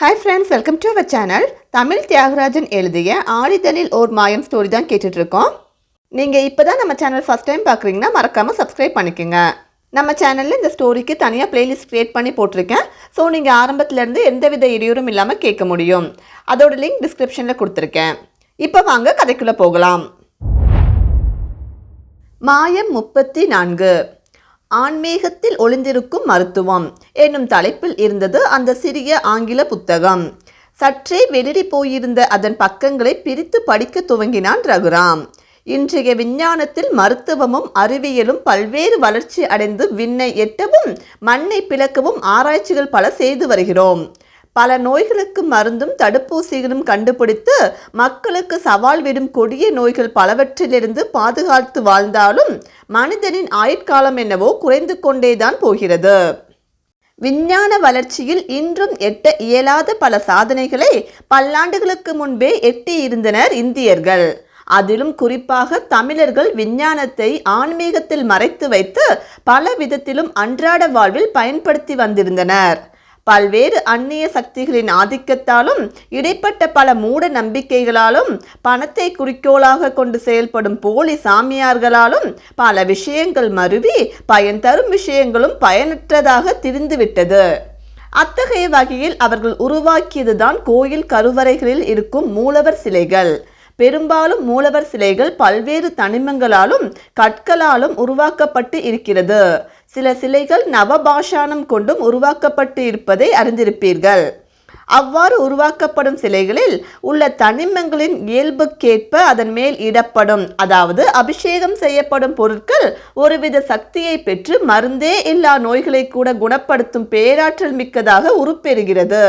Hi friends welcome to our channel Tamil Thiyagarajan எழுதிய ஆடிதனில் ஓர் மாயம் ஸ்டோரி தான் கேட்டுட்ருக்கோம் நீங்கள் இப்போ தான் நம்ம சேனல் ஃபஸ்ட் டைம் பார்க்குறீங்கன்னா மறக்காமல் சப்ஸ்கிரைப் பண்ணிக்கோங்க. நம்ம சேனலில் இந்த ஸ்டோரிக்கு தனியாக பிளேலிஸ்ட் க்ரியேட் பண்ணி போட்டிருக்கேன். ஸோ நீங்கள் ஆரம்பத்துலேருந்து எந்தவித இடையூறும் இல்லாமல் கேட்க முடியும். அதோட லிங்க் டிஸ்கிரிப்ஷனில் கொடுத்துருக்கேன். இப்போ வாங்க கதைக்குள்ளே போகலாம். மாயம் முப்பத்தி நான்கு. ஆன்மீகத்தில் ஒளிந்திருக்கும் மருத்துவம் என்னும் தலைப்பில் இருந்தது அந்த சிறிய ஆங்கில புத்தகம். சற்றே வெளிரி போயிருந்த அதன் பக்கங்களை பிரித்து படிக்க துவங்கினான் ரகுராம். இன்றைய விஞ்ஞானத்தில் மருத்துவமும் அறிவியலும் பல்வேறு வளர்ச்சி அடைந்து விண்ணை எட்டவும் மண்ணை பிளக்கவும் ஆராய்ச்சிகள் பல செய்து வருகிறோம். பல நோய்களுக்கு மருந்தும் தடுப்பூசிகளும் கண்டுபிடித்து மக்களுக்கு சவால் விடும் கொடிய நோய்கள் பலவற்றிலிருந்து பாதுகாத்து வாழ்ந்தாலும் மனிதனின் ஆயுட்காலம் என்னவோ குறைந்து கொண்டேதான் போகிறது. விஞ்ஞான வளர்ச்சியில் இன்றும் எட்ட இயலாத பல சாதனைகளை பல்லாண்டுகளுக்கு முன்பே எட்டியிருந்தனர் இந்தியர்கள். அதிலும் குறிப்பாக தமிழர்கள் விஞ்ஞானத்தை ஆன்மீகத்தில் மறைத்து வைத்து பல விதத்திலும் அன்றாட வாழ்வில் பயன்படுத்தி வந்திருந்தனர். பல்வேறு அந்நிய சக்திகளின் ஆதிக்கத்தாலும் இடைப்பட்ட பல மூட நம்பிக்கைகளாலும் பணத்தை குறிக்கோளாக கொண்டு செயல்படும் போலி சாமியார்களாலும் பல விஷயங்கள் மருவி பயன் தரும் விஷயங்களும் பயனற்றதாக திரிந்துவிட்டது. அத்தகைய வகையில் அவர்கள் உருவாக்கியதுதான் கோயில் கருவறைகளில் இருக்கும் மூலவர் சிலைகள். பெரும்பாலும் மூலவர் சிலைகள் பல்வேறு தனிமங்களாலும் கற்களாலும் உருவாக்கப்பட்டு இருக்கிறது. சில சிலைகள் நவபாஷானம் கொண்டும் உருவாக்கப்பட்டு இருப்பதை அறிந்திருப்பீர்கள். அவ்வாறு உருவாக்கப்படும் சிலைகளில் உள்ள தனிமங்களின் இயல்புக்கேற்ப அதன் மேல் இடப்படும். அதாவது அபிஷேகம் செய்யப்படும் பொருட்கள் ஒருவித சக்தியை பெற்று மருந்தே இல்லா நோய்களை கூட குணப்படுத்தும் பேராற்றல் மிக்கதாக உருப்பெறுகிறது.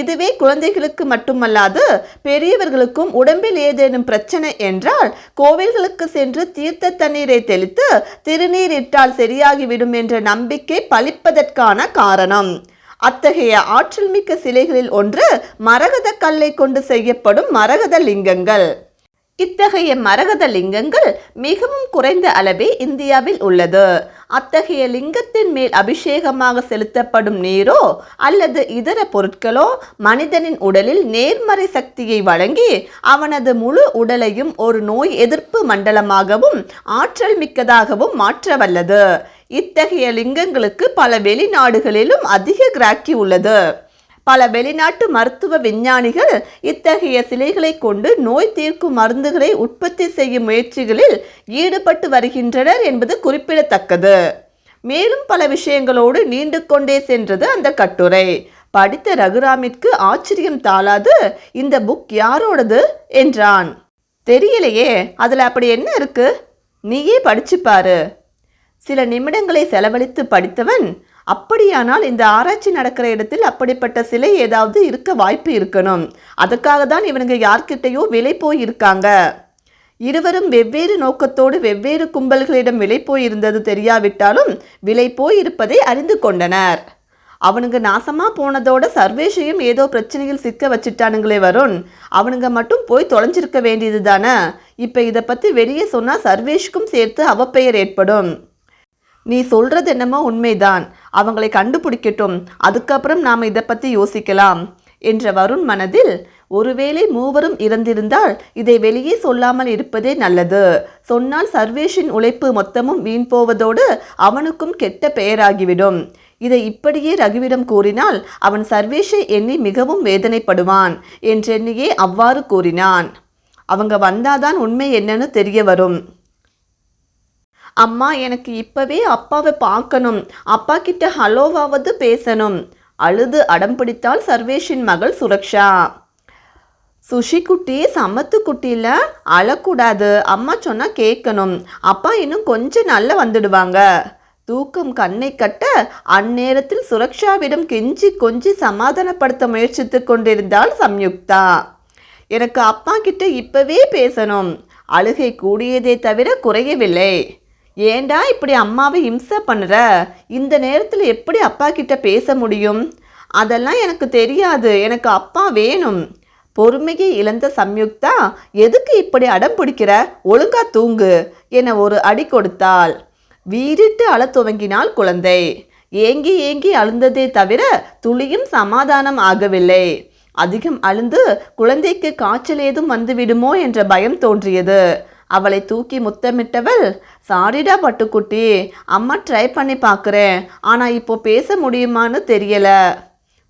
இதுவே குழந்தைகளுக்கு மட்டுமல்லாது பெரியவர்களுக்கும் உடம்பில் ஏதேனும் பிரச்சனை என்றால் கோவில்களுக்கு சென்று தீர்த்த தண்ணீரை தெளித்து திருநீர் இட்டால் சரியாகிவிடும் என்ற நம்பிக்கை பலிப்பதற்கான காரணம். அத்தகைய ஆற்றல் மிக்க சிலைகளில் ஒன்று மரகத கல்லை கொண்டு செய்யப்படும் மரகத லிங்கங்கள். இத்தகைய மரகத லிங்கங்கள் மிகவும் குறைந்த அளவே இந்தியாவில் உள்ளது. அத்தகைய லிங்கத்தின் மேல் அபிஷேகமாக செலுத்தப்படும் நீரோ அல்லது இதர பொருட்களோ மனிதனின் உடலில் நேர்மறை சக்தியை வழங்கி அவனது முழு உடலையும் ஒரு நோய் எதிர்ப்பு மண்டலமாகவும் ஆற்றல் மிக்கதாகவும் மாற்ற வல்லது இத்தகைய லிங்கங்களுக்கு பல வெளிநாடுகளிலும் அதிக கிராக்கி உள்ளது. பல வெளிநாட்டு மருத்துவ விஞ்ஞானிகள் இத்தகைய சிலைகளை கொண்டு நோய் தீர்க்கும் மருந்துகளை உற்பத்தி செய்யும் முயற்சிகளில் ஈடுபட்டு வருகின்றனர் என்பது குறிப்பிடத்தக்கது. மேலும் பல விஷயங்களோடு நீண்டு கொண்டே சென்றது அந்த கட்டுரை. படித்த ரகுராமிற்கு ஆச்சரியம் தாளாது இந்த புக் யாரோடது? என்றான். தெரியலையே அதில் அப்படி என்ன இருக்கு? நீயே படிச்சுப்பாரு சில நிமிடங்களை செலவழித்து படித்தவன் அப்படியானால் இந்த ஆராய்ச்சி நடக்கிற இடத்தில் அப்படிப்பட்ட சிலை ஏதாவது இருக்க வாய்ப்பு இருக்கணும். அதுக்காக தான் இவனுங்க யார்கிட்டயோ விலை போய் இருக்காங்க இருவரும் வெவ்வேறு நோக்கத்தோடு வெவ்வேறு கும்பல்களிடம் விலை போய் இருந்தது தெரியாவிட்டாலும் விலை போய் இருப்பதை அறிந்து கொண்டனர். அவனுங்க நாசமா போனதோட சர்வேஷையும் ஏதோ பிரச்சனையில் சிக்க வச்சுட்டானுங்களே வருண். அவனுங்க மட்டும் போய் தொலைஞ்சிருக்க வேண்டியது தானே இப்போ இதை பற்றி வெளியே சொன்னால் சர்வேஷுக்கும் சேர்த்து அவப்பெயர் ஏற்படும். நீ சொல்கிறது என்னமோ உண்மைதான். அவங்களை கண்டுபிடிக்கட்டும். அதுக்கப்புறம் நாம் இதை பற்றி யோசிக்கலாம். என்ற வருண் மனதில் ஒருவேளை மூவரும் இறந்திருந்தால் இதை வெளியே சொல்லாமல் இருப்பதே நல்லது. சொன்னால் சர்வேஷின் உழைப்பு மொத்தமும் வீண் போவதோடு அவனுக்கும் கெட்ட பெயராகிவிடும். இதை இப்படியே ரகுவிடம் கூறினால் அவன் சர்வேஷை எண்ணி மிகவும் வேதனைப்படுவான் என்றெண்ணியே அவ்வாறு கூறினான். அவங்க வந்தாதான் உண்மை என்னன்னு தெரிய வரும். அம்மா எனக்கு இப்போவே அப்பாவை பார்க்கணும். அப்பா கிட்ட ஹலோவாவது பேசணும். அழுது அடம் பிடித்தால் சர்வேஷின் மகள் சுரக்ஷா. சுஷி குட்டி சமத்து குட்டியில் அழக்கூடாது. அம்மா சொன்னால் கேட்கணும். அப்பா இன்னும் கொஞ்சம் நல்லா வந்துடுவாங்க. தூக்கம் கண்ணை கட்ட அந்நேரத்தில் சுரக்ஷாவிடம் கெஞ்சி கொஞ்சி சமாதானப்படுத்த முயற்சித்து கொண்டிருந்தாள் சம்யுக்தா. எனக்கு அப்பா கிட்ட இப்பவே பேசணும். அழுகை கூடியதே தவிர குறையவில்லை. ஏண்டா இப்படி அம்மாவை இம்சை பண்ணுற? இந்த நேரத்தில் எப்படி அப்பா கிட்ட பேச முடியும்? அதெல்லாம் எனக்கு தெரியாது. எனக்கு அப்பா வேணும். பொறுமையை இழந்த சம்யுக்தா எதுக்கு இப்படி அடம் பிடிக்கிற? ஒழுங்கா தூங்கு என ஒரு அடி கொடுத்தாள். வீறிட்டு அழத் துவங்கினாள் குழந்தை. ஏங்கி ஏங்கி அழுந்ததே தவிர துளியும் சமாதானம் ஆகவில்லை. அதிகம் அழுந்து குழந்தைக்கு காய்ச்சல் ஏதும் வந்துவிடுமோ என்ற பயம் தோன்றியது. அவளை தூக்கி முத்தமிட்டவள் சாரிடா பட்டுக்குட்டி அம்மா ட்ரை பண்ணி பார்க்குறேன் ஆனால் இப்போ பேச முடியுமான்னு தெரியலை.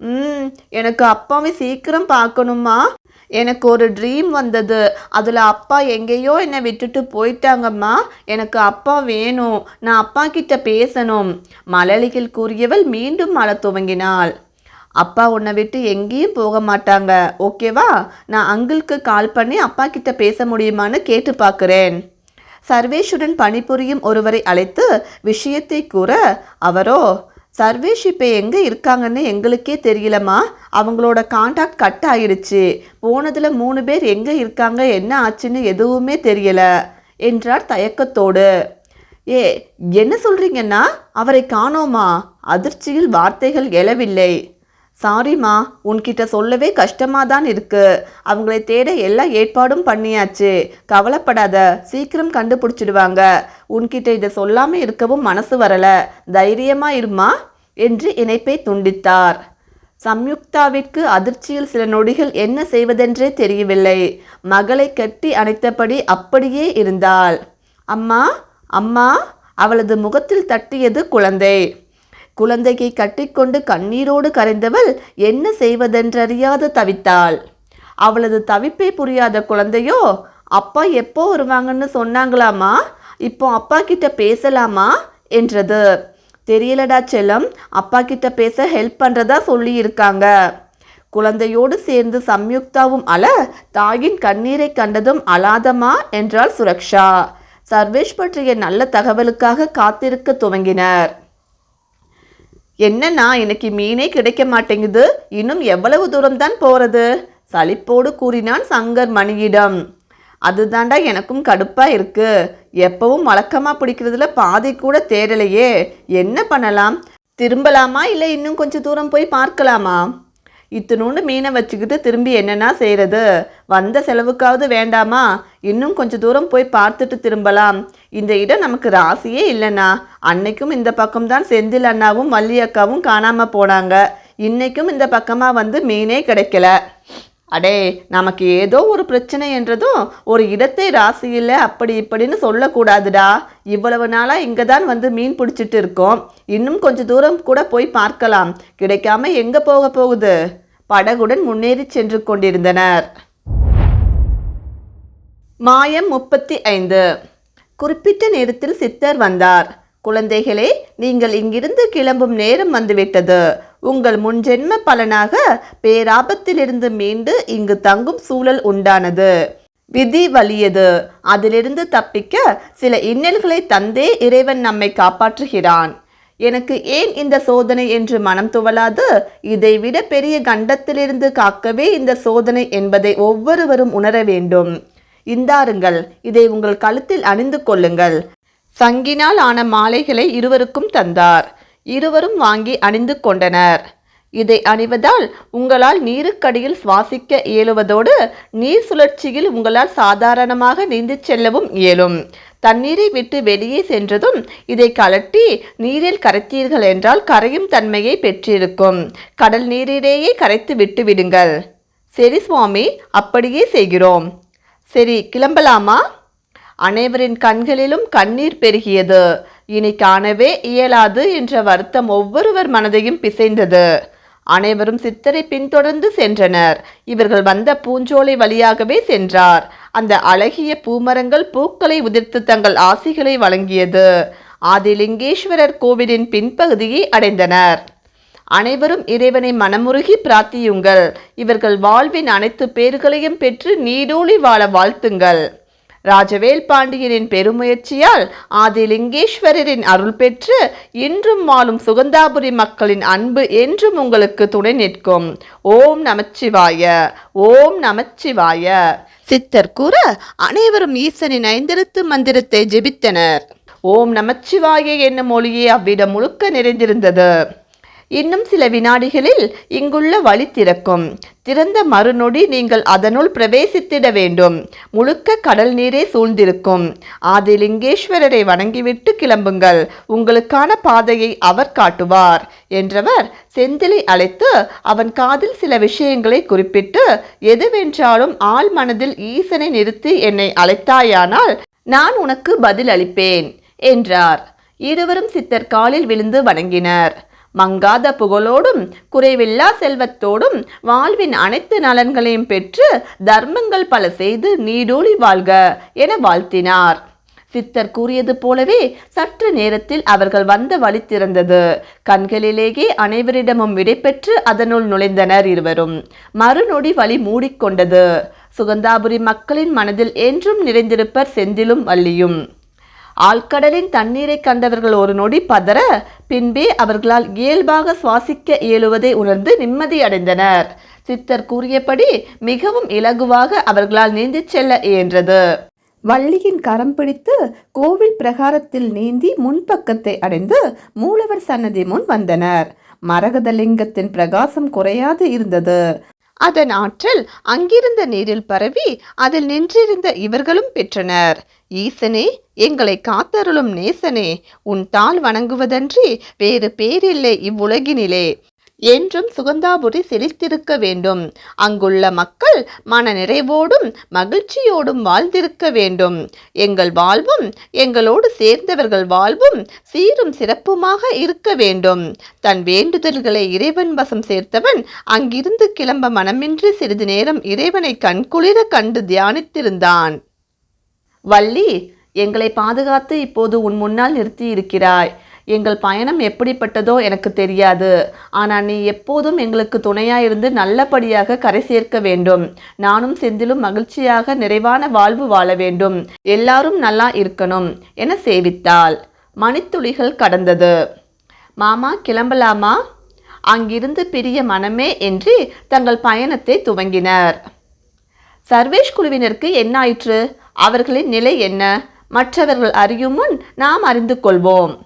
ம் எனக்கு அப்பாவை சீக்கிரம் பார்க்கணுமா எனக்கு ஒரு ட்ரீம் வந்தது. அதில் அப்பா எங்கேயோ என்னை விட்டுட்டு போயிட்டாங்கம்மா. எனக்கு அப்பா வேணும். நான் அப்பா கிட்ட பேசணும். மலலிகள் கூறியவள் மீண்டும் மழை துவங்கினாள். அப்பா உன்னை விட்டு எங்கேயும் போக மாட்டாங்க ஓகேவா? நான் அங்கிளுக்கு கால் பண்ணி அப்பா கிட்ட பேச முடியுமான்னு கேட்டு பார்க்குறேன். சர்வேஷுடன் பணிபுரியும் ஒருவரை அழைத்து விஷயத்தை கூற அவரோ சர்வேஷ் இப்போ எங்கே இருக்காங்கன்னு எங்களுக்கே தெரியலம்மா. அவங்களோட காண்டாக்ட் கட் ஆயிடுச்சு போனதில் மூணு பேர் எங்கே இருக்காங்க என்ன ஆச்சுன்னு எதுவுமே தெரியல என்றார் தயக்கத்தோடு. ஏ என்ன சொல்கிறீங்கன்னா அவரை காணோமா? அதிர்ச்சியில் வார்த்தைகள் எழவில்லை. சாரிம்மா உன்கிட்ட சொல்லவே கஷ்டமாக தான் இருக்கு. அவங்களை தேட எல்லா ஏற்பாடும் பண்ணியாச்சு. கவலைப்படாத சீக்கிரம் கண்டுபிடிச்சிடுவாங்க. உன்கிட்ட இதை சொல்லாமல் இருக்கவும் மனசு வரலை. தைரியமாக இருமா? என்று இணைப்பை துண்டித்தார். சம்யுக்தாவிற்கு அதிர்ச்சியில் சில நொடிகள் என்ன செய்வதென்றே தெரியவில்லை. மகளை கட்டி அணைத்தபடி அப்படியே இருந்தாள். அம்மா அம்மா அவளது முகத்தில் தட்டியது குழந்தை. குழந்தையை கட்டிக்கொண்டு கண்ணீரோடு கரைந்தவள் என்ன செய்வதென்றறியாது தவித்தாள். அவளது தவிப்பை புரியாத குழந்தையோ அப்பா எப்போ வருவாங்கன்னு சொன்னாங்களாமா இப்போ அப்பா கிட்ட பேசலாமா? என்றது. தெரியலடா செல்லம் அப்பா கிட்ட பேச ஹெல்ப் பண்ணுறதா சொல்லியிருக்காங்க. குழந்தையோடு சேர்ந்து சம்யுக்தாவும் அல தாயின் கண்ணீரை கண்டதும் அலாதமா என்றாள் சுரக்ஷா. சர்வேஷ் பற்றிய நல்ல தகவலுக்காக காத்திருக்க துவங்கினர். என்னண்ணா இன்னைக்கு மீனே கிடைக்க மாட்டேங்குது. இன்னும் எவ்வளவு தூரம் தான் போகிறது சலிப்போடு கூறினான் சங்கர் மணியிடம். அதுதாண்டா எனக்கும் கடுப்பாக இருக்கு. எப்பவும் வழக்கமாக பிடிக்கிறதுல பாதி கூட தேடலையே என்ன பண்ணலாம்? திரும்பலாமா இல்லை இன்னும் கொஞ்சம் தூரம் போய் பார்க்கலாமா? இத்தினோண்டு மீனை வச்சுக்கிட்டு திரும்பி என்னென்னா செய்கிறது வந்த செலவுக்காவது வேண்டாமா? இன்னும் கொஞ்சம் தூரம் போய் பார்த்துட்டு திரும்பலாம். இந்த இடம் நமக்கு ராசியே இல்லைண்ணா. அன்னைக்கும் இந்த பக்கம்தான் செந்தில் அண்ணாவும் மல்லி அக்காவும் காணாமல் போனாங்க. இன்னைக்கும் இந்த பக்கமாக வந்து மீனே கிடைக்கல. அடே நமக்கு ஏதோ ஒரு பிரச்சனை என்றதும் ஒரு இடத்தை ராசியில் அப்படி இப்படின்னு சொல்லக்கூடாதுடா. இவ்வளவு நாளாக இங்கே தான் வந்து மீன் பிடிச்சிட்டு இருக்கோம். இன்னும் கொஞ்சம் தூரம் கூட போய் பார்க்கலாம். கிடைக்காம எங்கே போக போகுது? படகுடன் முன்னேறி சென்று கொண்டிருந்தனர். மாயம் முப்பத்தி ஐந்து. குறிப்பிட்ட நேரத்தில் சித்தர் வந்தார். குழந்தைகளே நீங்கள் இங்கிருந்து கிளம்பும் நேரம் வந்துவிட்டது. உங்கள் முன்ஜென்ம பலனாக பேராபத்திலிருந்து மீண்டு இங்கு தங்கும் சூழல் உண்டானது. விதி வலியது. அதிலிருந்து தப்பிக்க சில இன்னல்களை தந்தே இறைவன் நம்மை காப்பாற்றுகிறான். எனக்கு ஏன் இந்த சோதனை என்று மனம் துவலாது இதைவிட பெரிய கண்டத்திலிருந்து காக்கவே இந்த சோதனை என்பதை ஒவ்வொருவரும் உணர வேண்டும். இந்தாருங்கள் இதை உங்கள் கழுத்தில் அணிந்து கொள்ளுங்கள். சங்கினால் ஆன மாலைகளை இருவருக்கும் தந்தார். இருவரும் வாங்கி அணிந்து கொண்டனர். இதை அணிவதால் உங்களால் நீருக்கடியில் சுவாசிக்க இயலுவதோடு நீர் சுழற்சியில் உங்களால் சாதாரணமாக நீந்து செல்லவும் இயலும். தண்ணீரை விட்டு வெளியே சென்றதும் இதை கலட்டி நீரில் கரைத்தீர்கள் என்றால் கரையும் தன்மையை பெற்றிருக்கும். கடல் நீரிலேயே கரைத்து விட்டு விடுங்கள். சரி சுவாமி அப்படியே செய்கிறோம். சரி கிளம்பலாமா? அனைவரின் கண்களிலும் கண்ணீர் பெருகியது. இனி காணவே இயலாது என்ற வருத்தம் ஒவ்வொருவர் மனதையும் பிசைந்தது. அனைவரும் சித்தரை பின்தொடர்ந்து சென்றனர். இவர்கள் வந்த பூஞ்சோலை வழியாகவே சென்றார். அந்த அழகிய பூமரங்கள் பூக்களை உதிர்த்து தங்கள் ஆசிகளை வழங்கியது. ஆதிலிங்கேஸ்வரர் கோவிலின் பின்பகுதியை அடைந்தனர். அனைவரும் இறைவனை மனமுருகி பிரார்த்தியுங்கள். இவர்கள் வாழ்வின் அனைத்து பேர்களையும் பெற்று நீடூழி வாழ வாழ்த்துங்கள். ராஜவேல் பாண்டியனின் பெருமுயற்சியால் ஆதிலிங்கேஸ்வரரின் அருள் பெற்று இன்றும் வாழும் சுகந்தாபுரி மக்களின் அன்பு என்றும் உங்களுக்கு துணை நிற்கும். ஓம் நமச்சிவாய ஓம் நமச்சிவாய. சித்தர் கூற அனைவரும் ஈசனின் ஐந்தெழுத்து மந்திரத்தை ஜெபித்தனர். ஓம் நமச்சிவாய என்னும் மொழியே அவ்விடம் முழுக்க நிறைந்திருந்தது. இன்னும் சில வினாடிகளில் இங்குள்ள வழி திறக்கும். திறந்த மறுநொடி நீங்கள் அதனுள் பிரவேசித்திட வேண்டும். முழுக்க கடல் நீரே சூழ்ந்திருக்கும். ஆதிலிங்கேஸ்வரரை வணங்கிவிட்டு கிளம்புங்கள். உங்களுக்கான பாதையை அவர் காட்டுவார் என்றவர் செந்திலை அழைத்து அவன் காதில் சில விஷயங்களை குறிப்பிட்டு எதுவென்றாலும் ஆள் மனதில் ஈசனை நிறுத்தி என்னை அழைத்தாயானால் நான் உனக்கு பதில் அளிப்பேன் என்றார். இருவரும் சித்தர் காலில் விழுந்து வணங்கினர். மங்காத புகழோடும் குறைவில்லா செல்வத்தோடும் வாழ்வின் அனைத்து நலன்களையும் பெற்று தர்மங்கள் பல செய்து நீடூழி வாழ்க என வாழ்த்தினார். சித்தர் கூறியது போலவே சற்று நேரத்தில் அவர்கள் வந்த வழி திறந்தது. கண்களிலேயே அனைவரிடமும் விடைபெற்று அதனுள் நுழைந்தனர் இருவரும். மறுநொடி வழி மூடிக்கொண்டது. சுகந்தாபுரி மக்களின் மனதில் என்றும் நிறைந்திருப்பர் செந்திலும் வள்ளியும். ஆழ்கடலின் தண்ணீரை கண்டவர்கள் ஒரு நொடி பதற பின்பே அவர்களால் இயல்பாக சுவாசிக்க இயலுவதை உணர்ந்து நிம்மதியடைந்தனர். சித்தர் கூறியபடி மிகவும் இலகுவாக அவர்களால் நீந்திச் செல்ல இயன்றது. வள்ளியின் கரம் பிடித்து கோவில் பிரகாரத்தில் நீந்தி முன்பக்கத்தை அடைந்து மூலவர் சன்னதி முன் வந்தனர். மரகதலிங்கத்தின் பிரகாசம் குறையாது இருந்தது. அதன் ஆற்றல் அங்கிருந்த நீரில் பரவி அதில் நின்றிருந்த இவர்களும் பெற்றனர். ஈசனே எங்களை காத்தருளும் நேசனே உன் தாள் வணங்குவதன்றி வேறு பேரில்லை இவ்வுலகினிலே. என்றும் சுகந்தாபுரி செழித்திருக்க வேண்டும். அங்குள்ள மக்கள் மன நிறைவோடும் மகிழ்ச்சியோடும் வாழ்ந்திருக்க வேண்டும். எங்கள் வாழ்வும் எங்களோடு சேர்ந்தவர்கள் வாழ்வும் சீரும் சிறப்புமாக இருக்க வேண்டும். தன் வேண்டுதல்களை இறைவன் வசம் சேர்த்தவன் அங்கிருந்து கிளம்ப மனமின்றி சிறிது நேரம் இறைவனை கண்குளிர கண்டு தியானித்திருந்தான். வள்ளி எங்களை பாதுகாத்து இப்போது உன் முன்னால் நிறுத்தி இருக்கிறாய் எங்கள் பயணம் எப்படிப்பட்டதோ எனக்கு தெரியாது. ஆனால் நீ எப்போதும் எங்களுக்கு துணையாயிருந்து நல்லபடியாக கரை சேர்க்க வேண்டும். நானும் செந்திலும் மகிழ்ச்சியாக நிறைவான வாழ்வு வாழ வேண்டும். எல்லாரும் நல்லா இருக்கணும் என சேவித்தாள். மணித்துளிகள் கடந்தது. மாமா கிளம்பலாமா அங்கிருந்து பிரிய மனமே என்று தங்கள் பயணத்தை துவங்கினர். சர்வேஷ் குழுவினருக்கு என்ன ஆயிற்று அவர்களின் நிலை என்ன? மற்றவர்கள் அறியும் முன் நாம் அறிந்து கொள்வோம்.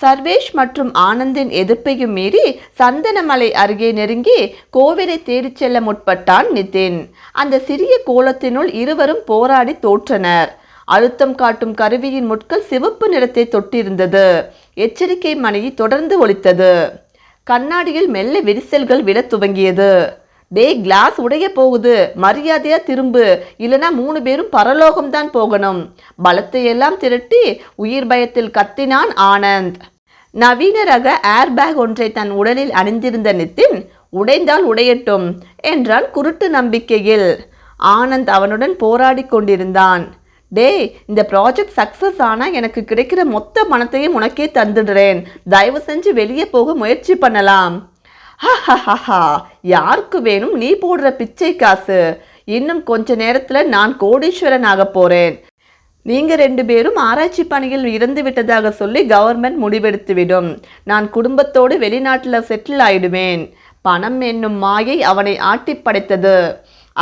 சர்வேஷ் மற்றும் ஆனந்தின் எதிர்ப்பையும் மீறி சந்தனமலை அருகே நெருங்கி கோவிலை தேடிச் செல்ல முற்பட்டான் நிதின் அந்த சிறிய கோலத்தினுள் இருவரும் போராடி தோற்றனர். அழுத்தம் காட்டும் கருவியின் முட்கள் சிவப்பு நிறத்தை தொட்டிருந்தது. எச்சரிக்கை மனையை தொடர்ந்து ஒலித்தது. கண்ணாடியில் மெல்ல விரிசல்கள் விழத் துவங்கியது. டேய் கிளாஸ் உடைய போகுது. மரியாதையா திரும்பு. இல்லைனா மூணு பேரும் பரலோகம் தான் போகணும். பலத்தை எல்லாம் திரட்டி உயிர் பயத்தில் கத்தினான் ஆனந்த். நவீன ரக ஏர்பேக் ஒன்றை தன் உடலில் அணிந்திருந்த நித்தின் உடைந்தால் உடையட்டும் என்றான் குருட்டு நம்பிக்கையில். ஆனந்த் அவனுடன் போராடி கொண்டிருந்தான். டேய் இந்த ப்ராஜெக்ட் சக்ஸஸ் ஆனால் எனக்கு கிடைக்கிற மொத்த பணத்தையும் உனக்கே தந்துடுறேன். தயவு செஞ்சு வெளியே போக முயற்சி பண்ணலாம். ஹஹஹஹா யாருக்கு வேணும் நீ போடுற பிச்சை காசு? இன்னும் கொஞ்ச நேரத்தில் நான் கோடீஸ்வரன் ஆக போறேன். நீங்க ரெண்டு பேரும் ஆராய்ச்சி பணியில் இறந்து விட்டதாக சொல்லி கவர்மெண்ட் முடிவெடுத்துவிடும் நான் குடும்பத்தோடு வெளிநாட்டில் செட்டில் ஆயிடுவேன். பணம் என்னும் மாயை அவனை ஆட்டி படைத்தது.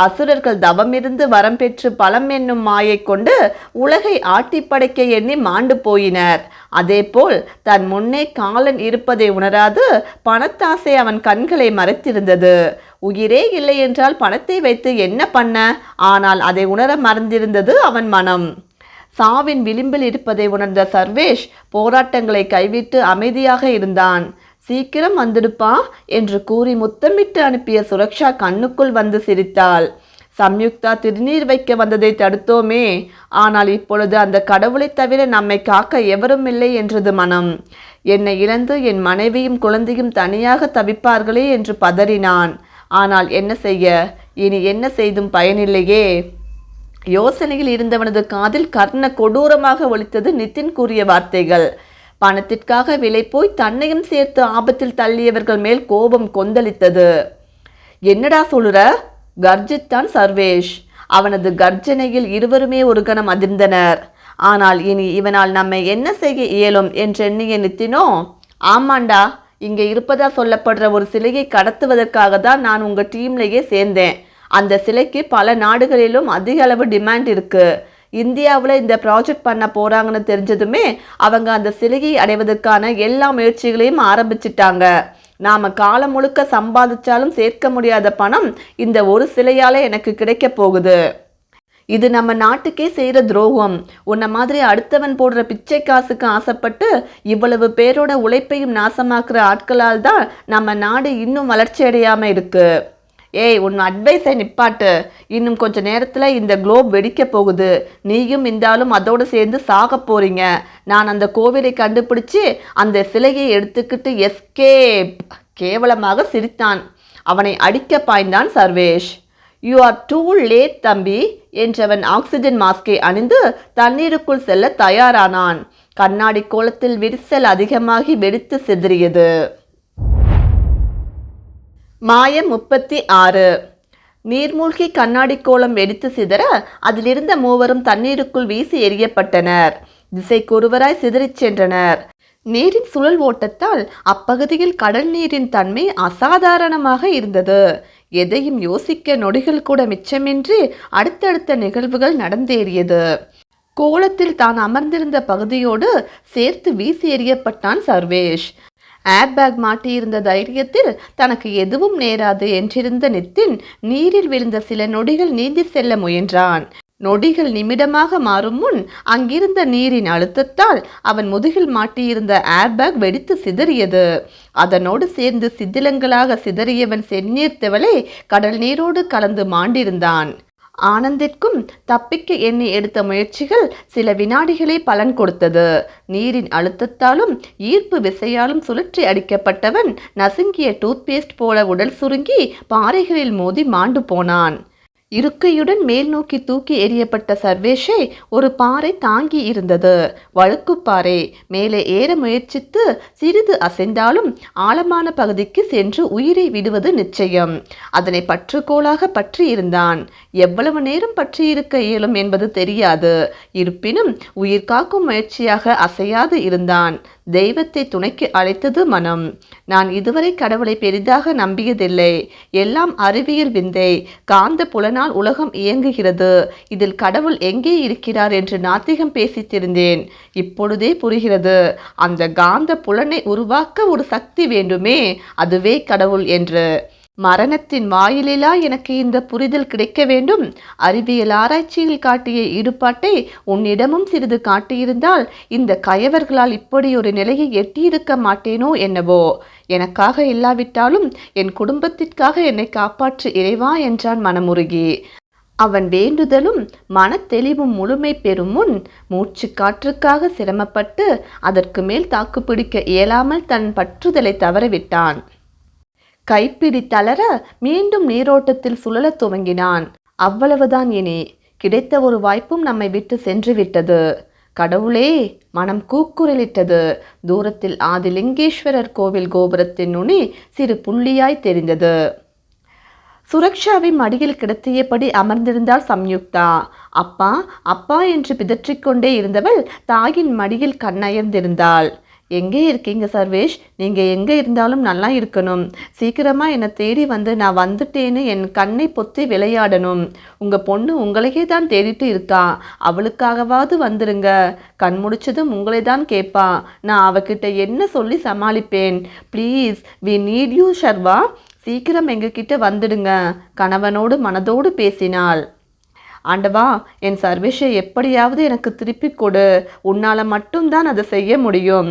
அசுரர்கள் தவமிருந்து வரம் பெற்று பலம் என்னும் மாயை கொண்டு உலகை ஆட்டி படைக்க எண்ணி மாண்டு போயினர். அதேபோல் தன் முன்னே காலன் இருப்பதை உணராது பணத்தாசை அவன் கண்களை மறைத்திருந்தது. உயிரே இல்லை என்றால் பணத்தை வைத்து என்ன பண்ண? ஆனால் அதை உணர மறந்திருந்தது அவன் மனம். சாவின் விளிம்பில் இருப்பதை உணர்ந்த சர்வேஷ் போராட்டங்களை கைவிட்டு அமைதியாக இருந்தான். சீக்கிரம் வந்துடுப்பா என்று கூறி முத்தமிட்டு அனுப்பிய சுரக்ஷா கண்ணுக்குள் வந்து சிரித்தாள். சம்யுக்தா திருநீர் வைக்க வந்ததை தடுத்தோமே. ஆனால் இப்பொழுது அந்த கடவுளைத் தவிர நம்மை காக்க எவரும் இல்லை என்றது மனம். என்னை இழந்து என் மனைவியும் குழந்தையும் தனியாக தவிப்பார்களே என்று பதறினான். ஆனால் என்ன செய்ய? இனி என்ன செய்தும் பயனில்லையே. யோசனையில் இருந்தவனது காதில் கர்ண கொடூரமாக ஒலித்தது நிதின் கூறிய வார்த்தைகள். பணத்திற்காக விலை போய் தன்னையும் சேர்த்து ஆபத்தில் தள்ளியவர்கள் மேல் கோபம் கொந்தளித்தது. என்னடா சொல்லுற கர்ஜித்தான் சர்வேஷ். அவனது கர்ஜனையில் இருவருமே ஒரு கணம் அதிர்ந்தனர். ஆனால் இனி இவனால் நம்மை என்ன செய்ய இயலும் என்றெண்ணிய நித்தினோ ஆமாண்டா இங்கே இருப்பதா சொல்லப்படுற ஒரு சிலையை கடத்துவதற்காக தான் நான் உங்கள் டீம்லேயே சேர்ந்தேன். அந்த சிலைக்கு பல நாடுகளிலும் அதிக அளவு டிமாண்ட் இருக்குது இந்தியாவில் இந்த ப்ராஜெக்ட் பண்ண போகிறாங்கன்னு தெரிஞ்சதுமே அவங்க அந்த சிலையை அடைவதற்கான எல்லா முயற்சிகளையும் ஆரம்பிச்சிட்டாங்க. நாம் காலம் முழுக்க சம்பாதிச்சாலும் சேர்க்க முடியாத பணம் இந்த ஒரு சிலையால் எனக்கு கிடைக்க போகுது. இது நம்ம நாட்டுக்கே செய்கிற துரோகம். உன்னை மாதிரி அடுத்தவன் போடுற பிச்சை காசுக்கு ஆசைப்பட்டு இவ்வளவு பேரோட உழைப்பையும் நாசமாக்குற ஆட்களால் தான் நம்ம நாடு இன்னும் வளர்ச்சி அடையாமல் இருக்குது ஏய் உன் அட்வைஸை நிப்பாட்டு. இன்னும் கொஞ்ச நேரத்தில் இந்த குளோப் வெடிக்க போகுது. நீயும் இந்தாலும் அதோடு சேர்ந்து சாக போகிறீங்க நான் அந்த கோவிலை கண்டுபிடிச்சு அந்த சிலையை எடுத்துக்கிட்டு எஸ்கேப் கேவலமாக சிரித்தான். அவனை அடிக்க பாய்ந்தான் Sarvesh. You are too late தம்பி என்றவன் ஆக்சிஜன் மாஸ்கை அணிந்து தண்ணீருக்குள் செல்ல தயாரானான். கண்ணாடி கோலத்தில் விரிசல் அதிகமாகி வெடித்து சிதறியது. மாயம் முப்பத்தி ஆறு. நீர்மூழ்கி கண்ணாடி கோலம் வெடித்து சிதற அதிலிருந்த மூவரும் தண்ணீருக்குள் வீசி எறியப்பட்டனர். திசைக்கொருவராய் சிதறிச் சென்றனர். நீரின் சுழல் ஓட்டத்தால் அப்பகுதியில் கடல் நீரின் தன்மை அசாதாரணமாக இருந்தது. எதையும் யோசிக்க நொடிகள் கூட மிச்சமின்றி அடுத்தடுத்த நிகழ்வுகள் நடந்தேறியது. கோலத்தில் தான் அமர்ந்திருந்த பகுதியோடு சேர்த்து வீசி எறியப்பட்டான் சர்வேஷ். ஏர்பேக் மாட்டியிருந்த தைரியத்தில் தனக்கு எதுவும் நேராது என்றிருந்த நித்தின் நீரில் விழுந்த சில நொடிகள் நீந்தி செல்ல முயன்றான். நொடிகள் நிமிடமாக மாறும் முன் அங்கிருந்த நீரின் அழுத்தத்தால் அவன் முதுகில் மாட்டியிருந்த ஏர்பேக் வெடித்து சிதறியது. அதனோடு சேர்ந்து சிதிலங்களாக சிதறியவன் செந்நீர் திவலை கடல் நீரோடு கலந்து மாண்டிருந்தான். ஆனந்திற்கும் தப்பிக்க எண்ணி எடுத்த முயற்சிகள் சில வினாடிகளே பலன் கொடுத்தது. நீரின் அழுத்தத்தாலும் ஈர்ப்பு விசையாலும் சுழற்றி அடிக்கப்பட்டவன் நசுங்கிய டூத்பேஸ்ட் போல உடல் சுருங்கி பாறைகளில் மோதி மாண்டு போனான். இருக்கையுடன் மேல் நோக்கி தூக்கி எறியப்பட்ட சர்வேஷை ஒரு பாறை தாங்கி இருந்தது. வழுக்குப்பாறை மேலே ஏற முயற்சித்து சிறிது அசைந்தாலும் ஆழமான பகுதிக்கு சென்று உயிரை விடுவது நிச்சயம். அதனை பற்றுக்கோளாக பற்றி இருந்தான். எவ்வளவு நேரம் பற்றியிருக்க இயலும் என்பது தெரியாது. இருப்பினும் உயிர் காக்கும் முயற்சியாக அசையாது இருந்தான். தெய்வத்தை துணைக்கு அழைத்தது மனம். நான் இதுவரை கடவுளை பெரிதாக நம்பியதில்லை. எல்லாம் அறிவியல் விந்தை. காந்த புலனால் உலகம் இயங்குகிறது. இதில் கடவுள் எங்கே இருக்கிறார் என்று நாத்திகம் பேசித்திருந்தேன். இப்பொழுதே புரிகிறது. அந்த காந்த புலனை உருவாக்க ஒரு சக்தி வேண்டுமே. அதுவே கடவுள் என்று. மரணத்தின் வாயிலிலா எனக்கு இந்த புரிதல் கிடைக்க வேண்டும். அறிவியல் ஆராய்ச்சியில் காட்டிய ஈடுபாட்டை உன்னிடமும் சிறிது காட்டியிருந்தால் இந்த கயவர்களால் இப்படி ஒரு நிலையை எட்டியிருக்க மாட்டேனோ என்னவோ? எனக்காக இல்லாவிட்டாலும் என் குடும்பத்திற்காக என்னை காப்பாற்று இறைவா என்றான் மனமுருகி. அவன் வேண்டுதலும் மனத்தெளிவும் முழுமை பெறும் முன் மூச்சு காற்றுக்காக சிரமப்பட்டு அதற்கு மேல் தாக்குப்பிடிக்க இயலாமல் தன் பற்றுதலை தவறவிட்டான். கைப்பிடி தளர மீண்டும் நீரோட்டத்தில் சுழலத் துவங்கினான். அவ்வளவுதான் இனி. கிடைத்த ஒரு வாய்ப்பும் நம்மை விட்டு சென்று விட்டது கடவுளே மனம் கூக்குரலிட்டது. தூரத்தில் ஆதிலிங்கேஸ்வரர் கோவில் கோபுரத்தின் நுனி சிறு புள்ளியாய் தெரிந்தது. சுரக்ஷாவை மடியில் கிடத்தியபடி அமர்ந்திருந்தாள் சம்யுக்தா. அப்பா அப்பா என்று பிதற்றிக்கொண்டே இருந்தவள் தாயின் மடியில் கண்ணயர்ந்திருந்தாள். எங்கே இருக்கீங்க சர்வேஷ்? நீங்கள் எங்கே இருந்தாலும் நல்லா இருக்கணும். சீக்கிரமாக என்னை தேடி வந்து நான் வந்துட்டேன்னு என் கண்ணை பொத்தி விளையாடணும். உங்கள் பொண்ணு உங்களையே தான் தேடிட்டு இருக்கா. அவளுக்காகவாவது வந்துருங்க. கண் முடிச்சதும் உங்களை தான் கேட்பா. நான் அவகிட்ட என்ன சொல்லி சமாளிப்பேன்? Please we need you Sharva. சீக்கிரம் எங்ககிட்ட வந்துடுங்க. கணவனோடு மனதோடு பேசினாள் ஆண்டவா என் சர்வீஷை எப்படியாவது எனக்கு திருப்பிக் கொடு. உன்னால் மட்டும்தான் அதை செய்ய முடியும்.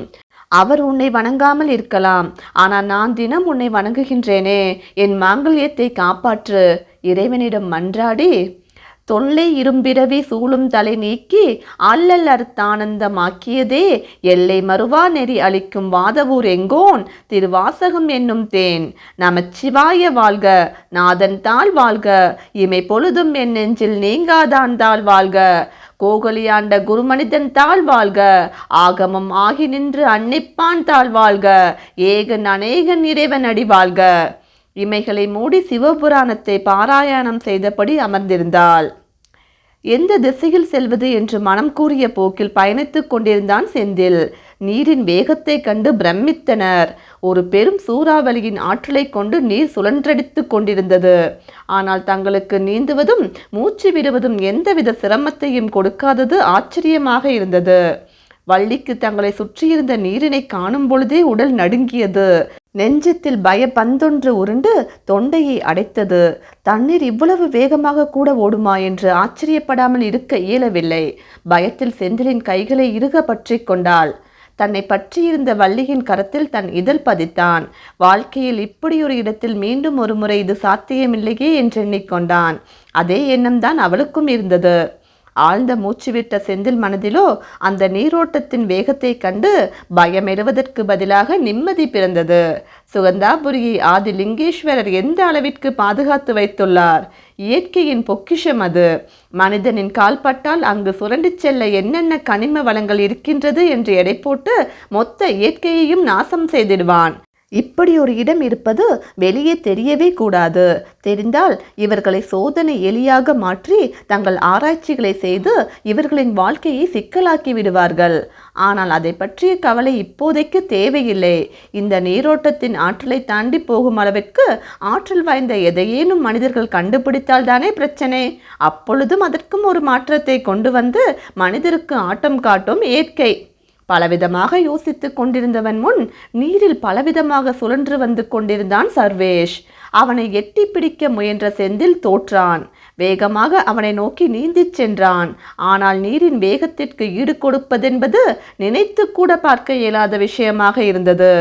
அவர் உன்னை வணங்காமல் இருக்கலாம். ஆனால் நான் தினம் உன்னை வணங்குகின்றேனே. என் மாங்கல்யத்தை காப்பாற்று. இறைவனிடம் மன்றாடி. தொல்லை இரும்பிறவி சூழும் தலை நீக்கி அல்லல் அறுத்தானந்தமாக்கியதே எல்லை மறுவா நெறி அளிக்கும் வாதவூர் எங்கோன். திருவாசகம் என்னும் தேன். நமச்சிவாய வாழ்க. நாதன் தாள் வாழ்க. இமை பொழுதும் என் நெஞ்சில் நீங்காதான் தாள் வாழ்க. கோகலியாண்ட குருமனிதன் தாழ் வாழ்க. ஆகமம் ஆகி நின்று அன்னிப்பான் தாழ் வாழ்க. ஏகன் அநேகன் இறைவன் அடி வாழ்க. இமைகளை மூடி சிவபுராணத்தை பாராயணம் செய்தபடி அமர்ந்திருந்தாள். எந்த திசையில் செல்வது என்று மனம் கூறிய போக்கில் பயணித்துக் கொண்டிருந்தான் செந்தில். நீரின் வேகத்தை கண்டு பிரமித்தனர். ஒரு பெரும் சூறாவளியின் ஆற்றலை கொண்டு நீர் சுழன்றடித்து கொண்டிருந்தது. ஆனால் தங்களுக்கு நீந்துவதும் மூச்சு விடுவதும் எந்தவித சிரமத்தையும் கொடுக்காதது ஆச்சரியமாக இருந்தது. வள்ளிக்கு தங்களை சுற்றியிருந்த நீரினை காணும் பொழுதே உடல் நடுங்கியது. நெஞ்சத்தில் பய பந்தொன்று உருண்டு தொண்டையை அடைத்தது. தண்ணீர் இவ்வளவு வேகமாக கூட ஓடுமா என்று ஆச்சரியப்படாமல் இருக்க இயலவில்லை. பயத்தில் செந்திலின் கைகளை இறுக பற்றி கொண்டாள். தன்னை பற்றியிருந்த வள்ளியின் கரத்தில் தன் இதழ் பதித்தான். வாழ்க்கையில் இப்படியொரு இடத்தில் மீண்டும் ஒரு முறை இது சாத்தியமில்லையே என்று எண்ணிக்கொண்டான். அதே எண்ணம்தான் அவளுக்கும் இருந்தது. ஆழ்ந்த மூச்சுவிட்ட செந்தில் மனதிலோ அந்த நீரோட்டத்தின் வேகத்தை கண்டு பயமெறுவதற்கு பதிலாக நிம்மதி பிறந்தது. சுகந்தாபுரியை ஆதி லிங்கேஸ்வரர் எந்த அளவிற்கு பாதுகாத்து வைத்துள்ளார்? இயற்கையின் பொக்கிஷம் அது. மனிதனின் கால்பட்டால் அங்கு சுரண்டிச் செல்ல என்னென்ன கனிம வளங்கள் இருக்கின்றது என்று எடை போட்டு மொத்த இயற்கையையும் நாசம் செய்திடுவான். இப்படி ஒரு இடம் இருப்பது வெளியே தெரியவே கூடாது. தெரிந்தால் இவர்களை சோதனை எலியாக மாற்றி தங்கள் ஆராய்ச்சிகளை செய்து இவர்களின் வாழ்க்கையை சிக்கலாக்கி விடுவார்கள். ஆனால் அதை பற்றிய கவலை இப்போதைக்கு தேவையில்லை. இந்த நீரோட்டத்தின் ஆற்றலை தாண்டி போகும் அளவிற்கு ஆற்றல் வாய்ந்த எதையேனும் மனிதர்கள் கண்டுபிடித்தால் தானே பிரச்சனை. அப்பொழுதும் அதற்கும் ஒரு மாற்றத்தை கொண்டு வந்து மனிதருக்கு ஆட்டம் காட்டும் இயற்கை. பலவிதமாக யோசித்துக் கொண்டிருந்தவன் முன் நீரில் பலவிதமாக சுழன்று வந்து கொண்டிருந்தான் சர்வேஷ். அவனை எட்டி பிடிக்க முயன்ற செந்தில் தோற்றான். வேகமாக அவனை நோக்கி நீந்திச் சென்றான். ஆனால் நீரின் வேகத்திற்கு ஈடு கொடுப்பதென்பது நினைத்து கூட பார்க்க இயலாத விஷயமாக இருந்தது.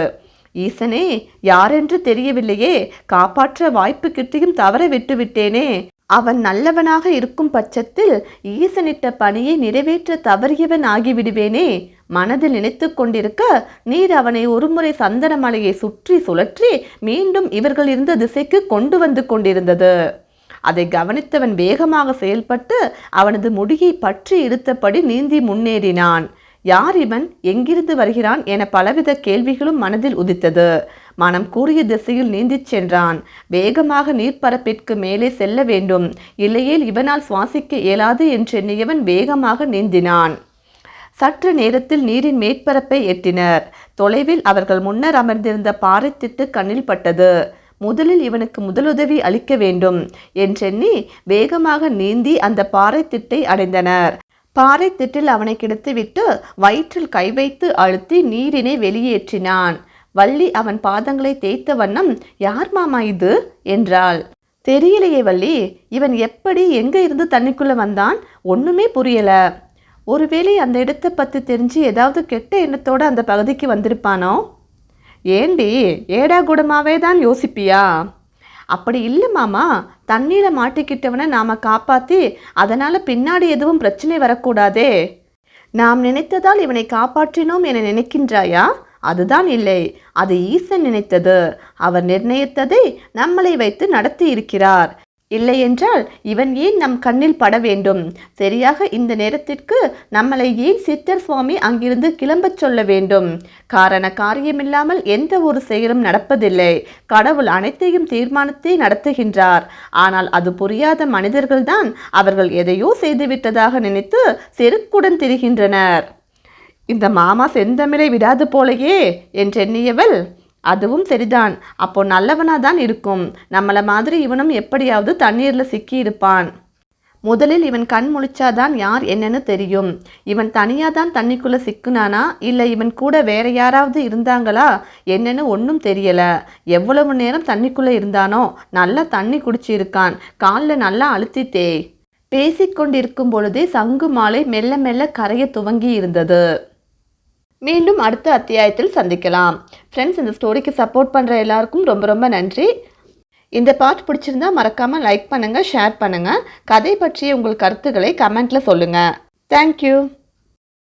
ஈசனே யாரென்று தெரியவில்லையே. காப்பாற்ற வாய்ப்பு கிட்டியும் தவற விட்டுவிட்டேனே. அவன் நல்லவனாக இருக்கும் பட்சத்தில் ஈசனிட்ட பணியை நிறைவேற்ற தவறியவன் ஆகிவிடுவேனே. மனதில் நினைத்து கொண்டிருக்க நீர் அவனை ஒருமுறை சந்தனமலையை சுற்றி சுழற்றி மீண்டும் இவர்கள் இருந்த திசைக்கு கொண்டு வந்து கொண்டிருந்தது. அதை கவனித்தவன் வேகமாக செயல்பட்டு அவனது முடியை பற்றி இழுத்தபடி நீந்தி முன்னேறினான். யார் இவன்? எங்கிருந்து வருகிறான்? என பலவித கேள்விகளும் மனதில் உதித்தது. மனம் கூறிய திசையில் நீந்திச் சென்றான். வேகமாக நீர்ப்பரப்பிற்கு மேலே செல்ல வேண்டும். இல்லையேல் இவனால் சுவாசிக்க இயலாது என்றெண்ணியவன் வேகமாக நீந்தினான். சற்று நேரத்தில் நீரின் மேற்பரப்பை எட்டினர். தொலைவில் அவர்கள் முன்னர் அமர்ந்திருந்த பாறை திட்டு கண்ணில் பட்டது. முதலில் இவனுக்கு முதலுதவி அளிக்க வேண்டும் என்றெண்ணி வேகமாக நீந்தி அந்த பாறை திட்டை அடைந்தனர். பாறை திட்டில் அவனை கிடத்திவிட்டு வயிற்றில் கை வைத்து அழுத்தி நீரினை வெளியேற்றினான். வள்ளி அவன் பாதங்களை தேய்த்த வண்ணம் யார் மாமா இது? என்றாள். தெரியலையே வள்ளி இவன் எப்படி எங்கே இருந்து தண்ணிக்குள்ளே வந்தான்? ஒன்றுமே புரியல. ஒருவேளை அந்த இடத்தை பற்றி தெரிஞ்சு ஏதாவது கெட்ட எண்ணத்தோடு அந்த பகுதிக்கு வந்திருப்பானோ? ஏண்டி ஏடா கூடமாவே தான் யோசிப்பியா? அப்படி இல்லை மாமா தண்ணீரை மாட்டிக்கிட்டவனை நாம் காப்பாற்றி அதனால் பின்னாடி எதுவும் பிரச்சனை வரக்கூடாதே. நாம் நினைத்ததால் இவனை காப்பாற்றினோம் என நினைக்கின்றாயா? அதுதான் இல்லை. அது ஈசன் நினைத்தது. அவர் நிர்ணயித்ததை நம்மளை வைத்து நடத்தி இருக்கிறார் இல்லையென்றால் இவன் ஏன் நம் கண்ணில் பட வேண்டும்? சரியாக இந்த நேரத்திற்கு நம்மளை ஏன் சித்தர் சுவாமி அங்கிருந்து கிளம்பச் சொல்ல வேண்டும்? காரண காரியமில்லாமல் எந்த ஒரு செயலும் நடப்பதில்லை. கடவுள் அனைத்தையும் தீர்மானத்தை நடத்துகின்றார். ஆனால் அது புரியாத மனிதர்கள்தான் அவர்கள் எதையோ செய்துவிட்டதாக நினைத்து செருக்குடன் திரிகின்றனர். இந்த மாமா செந்தமிழை விடாது போலையே என்றெண்ணியவள் அதுவும் சரிதான். அப்போ நல்லவனா தான் இருக்கும். நம்மள மாதிரி இவனும் எப்படியாவது தண்ணீர்ல சிக்கி இருப்பான் முதலில் இவன் கண் முழிச்சாதான் யார் என்னன்னு தெரியும். இவன் தனியாக தான் தண்ணிக்குள்ளே சிக்குனானா? இல்லை இவன் கூட வேற யாராவது இருந்தாங்களா? என்னன்னு ஒன்றும் தெரியல. எவ்வளவு நேரம் தண்ணிக்குள்ளே இருந்தானோ நல்லா தண்ணி குடிச்சிருக்கான். காலில் நல்லா அழுத்தித்தே பேசிக்கொண்டிருக்கும் பொழுதே சங்கு மாலை மெல்ல மெல்ல கரைய துவங்கி இருந்தது மீண்டும் அடுத்த அத்தியாயத்தில் சந்திக்கலாம். ஃப்ரெண்ட்ஸ் இந்த ஸ்டோரிக்கு சப்போர்ட் பண்ணுற எல்லாருக்கும் ரொம்ப ரொம்ப நன்றி. இந்த பாட் பிடிச்சிருந்தா மறக்காமல் லைக் பண்ணுங்கள் ஷேர் பண்ணுங்கள் கதை பற்றிய உங்கள் கருத்துக்களை கமெண்ட்டில் சொல்லுங்கள் தேங்க்யூ